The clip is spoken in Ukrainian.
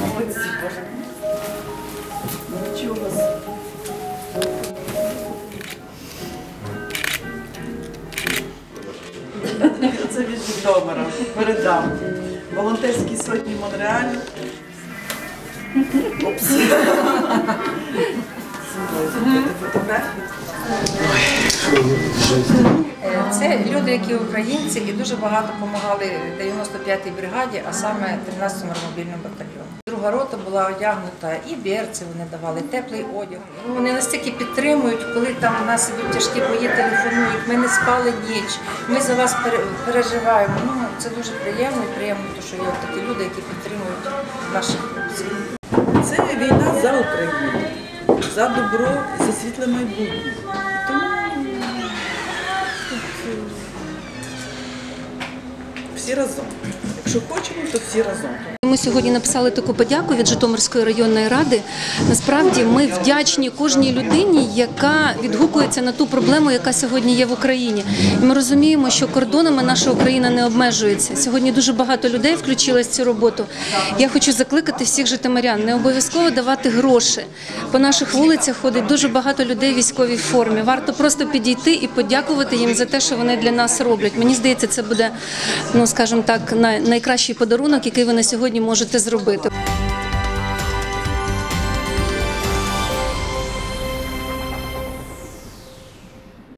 Молодці, Боже. Навчу. Це від Житомира. Передам. Волонтерські сотні Монреалю. Опс. Фотографії. Це люди, які українці, і дуже багато допомагали 95-й бригаді, а саме 13-му мобільному батальйону. Друга рота була одягнута і берці, вони давали теплий одяг. Вони настільки підтримують, коли там у нас ідуть тяжкі бої, телефонують. Ми не спали ніч, ми за вас переживаємо. Ну це дуже приємно і приємно, що є такі люди, які підтримують наших хлопців. Це війна за Україну, за добро, за світле майбутнє. Всі разом. Якщо хочемо, то всі разом. Ми сьогодні написали таку подяку від Житомирської районної ради. Насправді ми вдячні кожній людині, яка відгукується на ту проблему, яка сьогодні є в Україні. І ми розуміємо, що кордонами наша Україна не обмежується. Сьогодні дуже багато людей включилось в цю роботу. Я хочу закликати всіх житомирян, не обов'язково давати гроші. По наших вулицях ходить дуже багато людей в військовій формі. Варто просто підійти і подякувати їм за те, що вони для нас роблять. Мені здається, це буде, ну скажімо так, найкращий подарунок, який ви на сьогодні можете зробити.